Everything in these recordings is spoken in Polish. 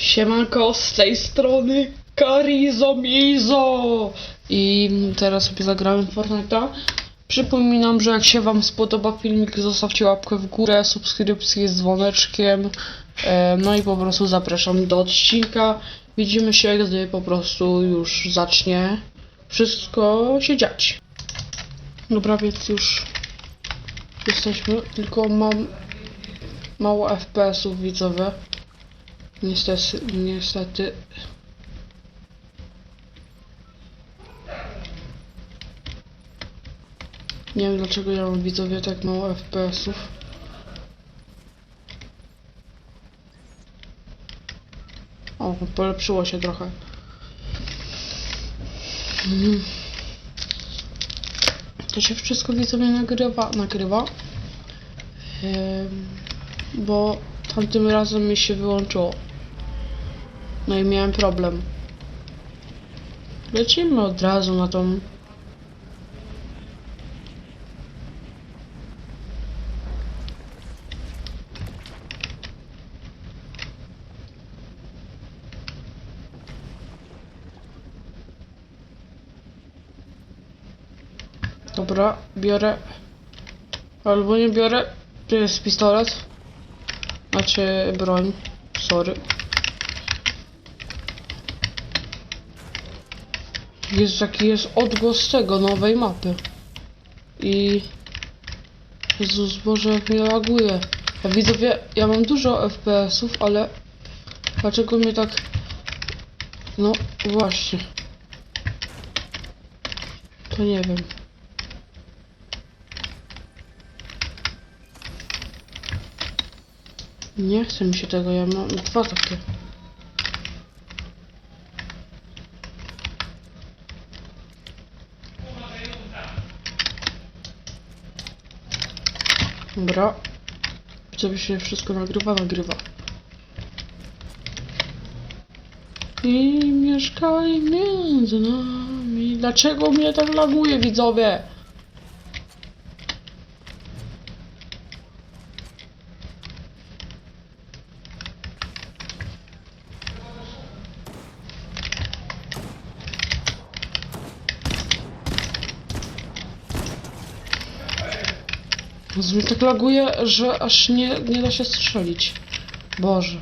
Siemanko, z tej strony Karizo Mizo! I teraz sobie zagrałem Fortnite'a. Przypominam, że jak się wam spodoba filmik, zostawcie łapkę w górę, subskrypcję z dzwoneczkiem. E, no i po prostu zapraszam do odcinka. Widzimy się, gdy po prostu już zacznie wszystko się dziać. Dobra, więc już jesteśmy, tylko mam mało FPS-ów widzowe. Niestety, niestety. Nie wiem dlaczego ja mam widzowie tak mało FPS-ów. O, polepszyło się trochę. Mm. To się wszystko widzowie nagrywa, nagrywa. Bo tamtym razem mi się wyłączyło. No i miałem problem. Lecimy od razu na tą. Dobra, biorę. Albo nie biorę. Tu jest pistolet. Znaczy broń. Sorry. Jest jaki jest odgłos tego nowej mapy. I Jezus Boże jak mnie laguje. Ja widzowie, ja mam dużo FPS-ów, ale dlaczego mnie tak no właśnie. To nie wiem. Nie chce mi się tego, ja mam dwa takie. Dobra. Żeby się wszystko nagrywa, nagrywa. I mieszkali między nami. Dlaczego mnie tak laguje, widzowie? Jezu, mnie tak laguje, że aż nie, nie da się strzelić. Boże.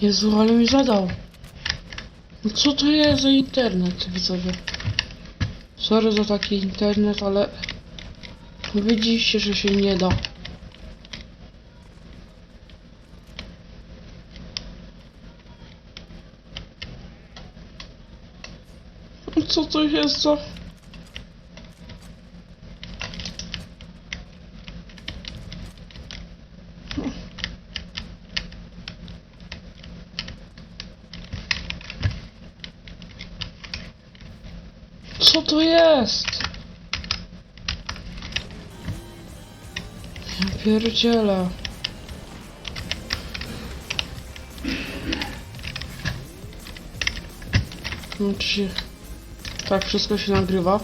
Jezu, ale mi zadał. No co to jest za internet, widzowie? Sorry za taki internet, ale... Widzicie, że się nie da. Co to jest za... Co to jest? Ja pierdzielę. Czy się... Tak, wszystko się nagrywa.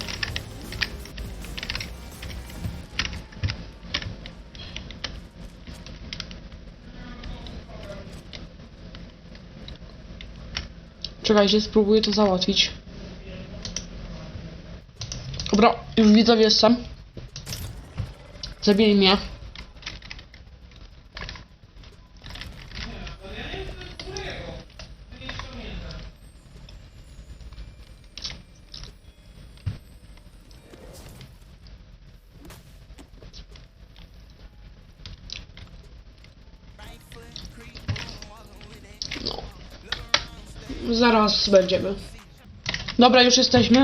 Czekajcie, spróbuję to załatwić. Dobra, już widzowie jestem. Zabili mnie. Zaraz będziemy. Dobra, już jesteśmy.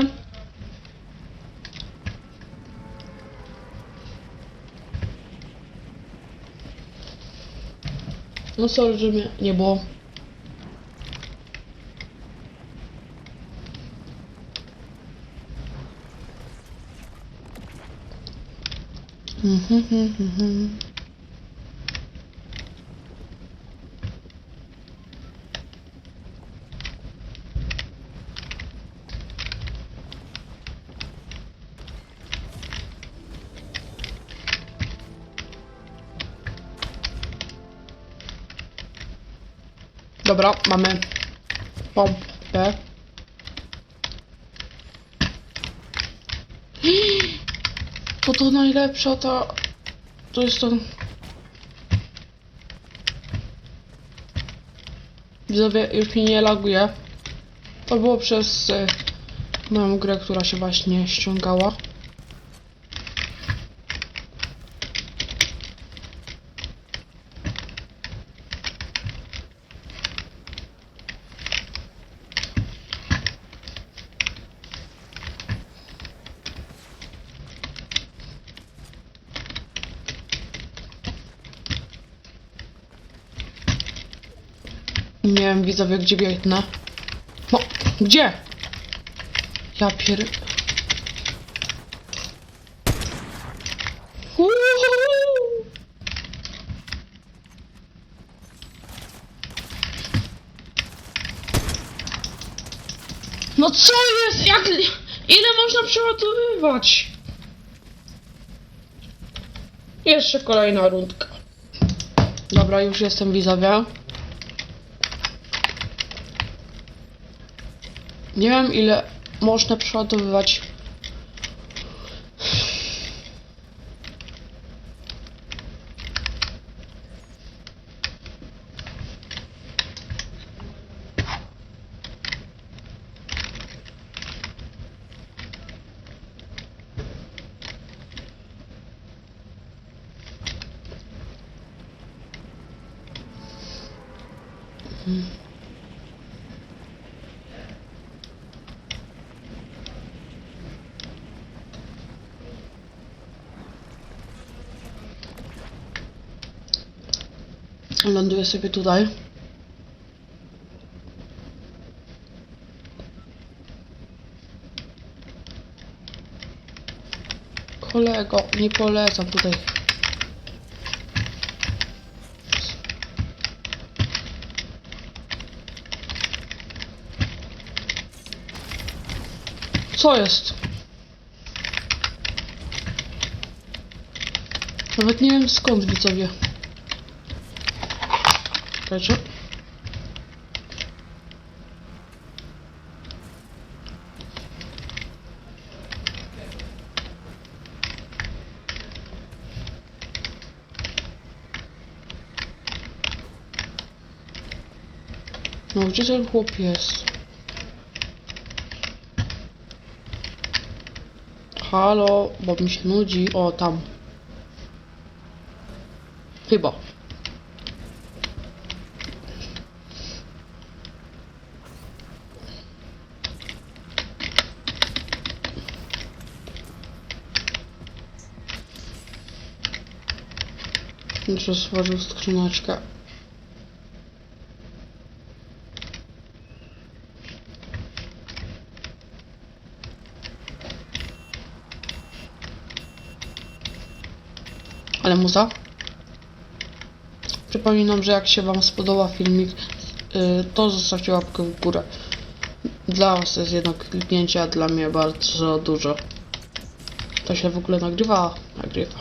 No sorry, że mnie nie było. Mhm, mhm, Dobra, mamy pompę. To to najlepsza ta... To jest ten... Widzowie, już mi nie laguje. To było przez y, moją grę, która się właśnie ściągała. Nie wiem, widzowie, gdzie biegnę. No, gdzie? Ja pier... No co jest? Jak... Ile można przeładowywać? Jeszcze kolejna rundka. Dobra, już jestem widzowie. Nie wiem ile można przeładowywać. Ląduję sobie tutaj. Kolego, nie polecam tutaj. Co jest? Nawet nie wiem skąd widzowie. Czekajcie. No gdzie ten chłop jest? Halo, bo mi się nudzi. O, tam. Chyba. Muszę stworzył skrzyneczkę. Ale muza? Przypominam, że jak się Wam spodoba filmik, y, to zostawcie łapkę w górę. Dla Was jest jedno kliknięcie, a dla mnie bardzo dużo. To się w ogóle nagrywa? Nagrywa.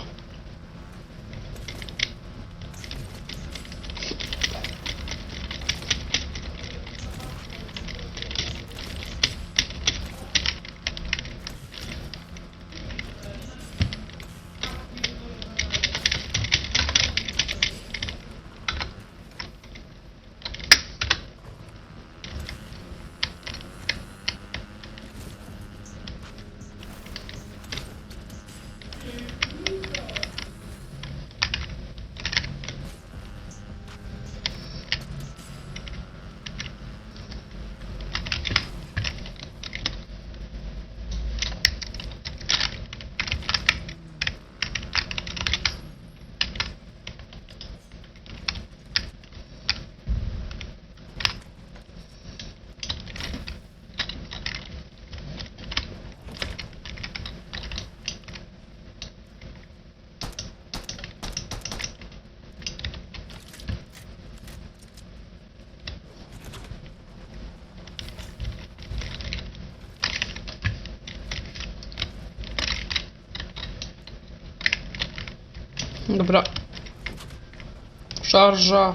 Dobra. Szarża.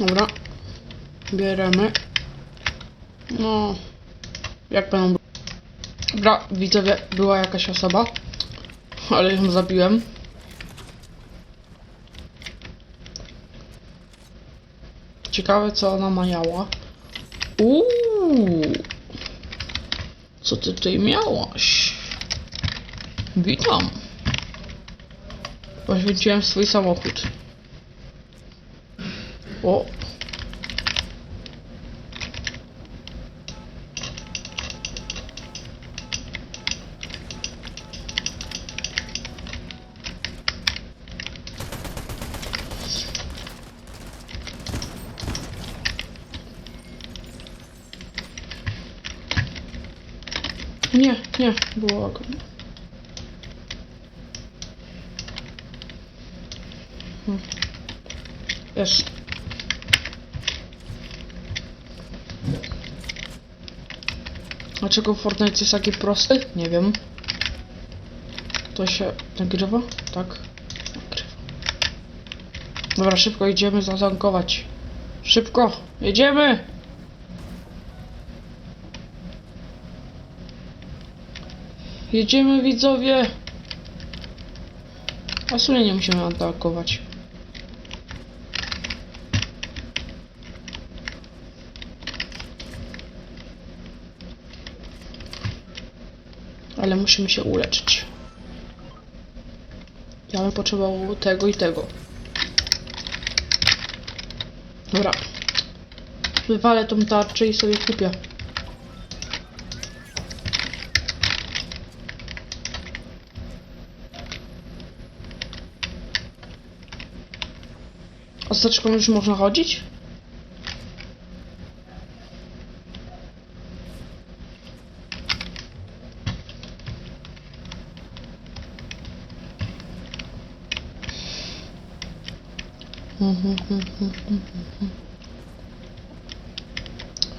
Dobra. Bieremy. No. Jak będą. Dobra, widzowie, była jakaś osoba. Ale ją zabiłem. Ciekawe, co ona majała. Uuu. Co ty tutaj miałaś? Witam. Poświęciłem swój samochód. O. Nie, nie, było łagodnie. Hmm. Jest. Dlaczego Fortnite jest taki prosty? Nie wiem. To się nagrywa? Tak. Nagrywa. Dobra, szybko idziemy zatankować. Szybko, jedziemy! Jedziemy widzowie! A w sumie nie musimy atakować. Ale musimy się uleczyć. Ja bym potrzebował tego i tego. Dobra. Wywalę tą tarczę i sobie kupię. A z taczką już można chodzić?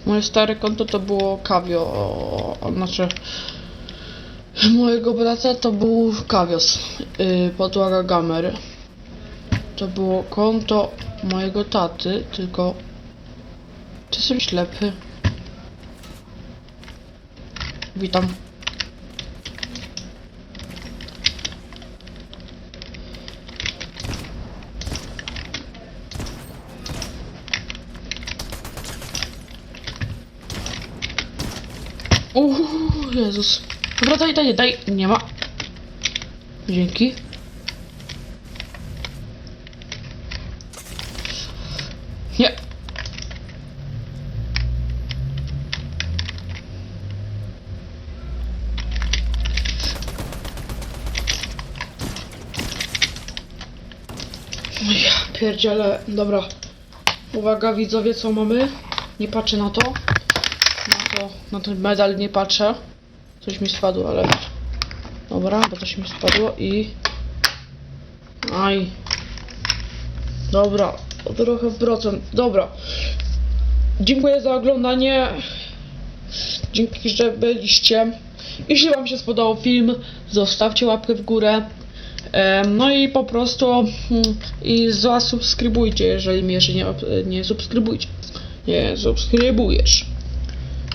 Moje stare konto to było Kawio, znaczy mojego brata to był Kawios, yy, podłaga Gamer. To było konto mojego taty, tylko... Czy jestem ślepy? Witam. Uuu, Jezus. Dobra, daj, daj, daj. Nie ma. Dzięki. Nie. Ja pierdziele, dobra. Uwaga widzowie, co mamy? Nie patrzę na to. To, na ten medal nie patrzę. Coś mi spadło, ale... Dobra, bo coś mi spadło i... Aj. Dobra, trochę procent. Dobra. Dziękuję za oglądanie. Dzięki, że byliście. Jeśli Wam się spodobał film, zostawcie łapkę w górę. No i po prostu mm, i zasubskrybujcie, jeżeli mnie jeszcze nie, nie subskrybujcie. Nie subskrybujesz.